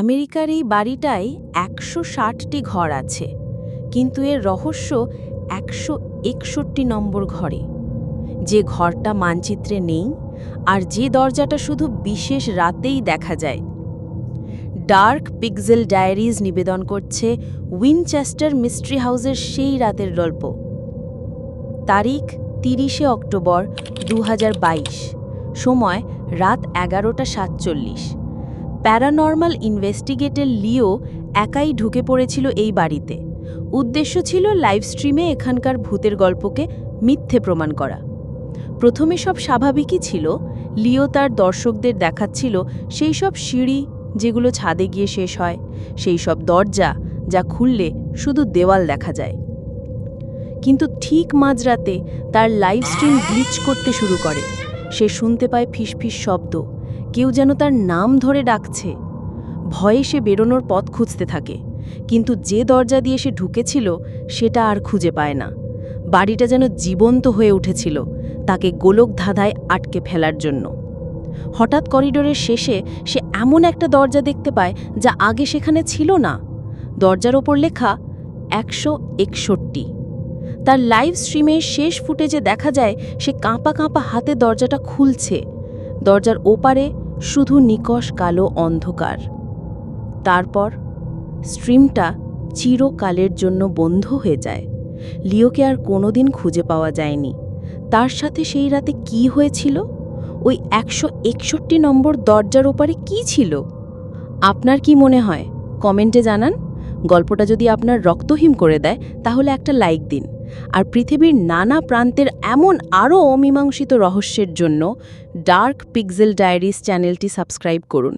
আমেরিকার এই বাড়িটায় একশো ষাটটি ঘর আছে, কিন্তু এর রহস্য একশো একষট্টি নম্বর ঘরে। যে ঘরটা মানচিত্রে নেই আর যে দরজাটা শুধু বিশেষ রাতেই দেখা যায়। ডার্ক পিক্সেল ডায়েরিজ নিবেদন করছে উইনচেস্টার মিস্ট্রি হাউসের সেই রাতের গল্প। তারিখ তিরিশে অক্টোবর দু হাজার বাইশ, সময় রাত এগারোটা সাতচল্লিশ। প্যারানর্মাল ইনভেস্টিগেটর লিও একাই ঢুকে পড়েছিল এই বাড়িতে। উদ্দেশ্য ছিল লাইভ স্ট্রিমে এখানকার ভূতের গল্পকে মিথ্যে প্রমাণ করা। প্রথমে সব স্বাভাবিকই ছিল, লিও তার দর্শকদের দেখাচ্ছিল সেই সব সিঁড়ি যেগুলো ছাদে গিয়ে শেষ হয়, সেই সব দরজা যা খুললে শুধু দেওয়াল দেখা যায়। কিন্তু ঠিক মাঝরাতে তার লাইভ স্ট্রিম গ্লিচ করতে শুরু করে। সে শুনতে পায় ফিসফিস শব্দ। কেউ যেন তার নাম ধরে ডাকছে। ভয়ে সে বেরোনোর পথ খুঁজতে থাকে, কিন্তু যে দরজা দিয়ে সে ঢুকেছিল, সেটা আর খুঁজে পায় না। বাড়িটা যেন জীবন্ত হয়ে উঠেছিল, তাকে গোলক ধাঁধায় আটকে ফেলার জন্য। হঠাৎ করিডোরের শেষে সে এমন একটা দরজা দেখতে পায়, যা আগে সেখানে ছিল না। দরজার ওপর লেখা, একশো একষট্টি। তার লাইভ স্ট্রিমের শেষ ফুটেজে দেখা যায়, সে কাঁপা কাঁপা হাতে দরজাটা খুলছে। দরজার ওপারে শুধু নিকষ কালো অন্ধকার। তারপর স্ট্রিমটা চিরকালের জন্য বন্ধ হয়ে যায়। লিওকে আর কোনোদিন খুঁজে পাওয়া যায়নি। তার সাথে সেই রাতে কি হয়েছিল? ওই একশো একষট্টি নম্বর দরজার ওপারে কি ছিল? আপনার কি মনে হয়? কমেন্টে জানান। গল্পটা যদি আপনার রক্তহীন করে দেয়, তাহলে একটা লাইক দিন। আর পৃথিবীর নানা প্রান্তের এমন আরও অমীমাংসিত রহস্যের জন্য ডার্ক পিক্সেল ডায়েরিস চ্যানেলটি সাবস্ক্রাইব করুন।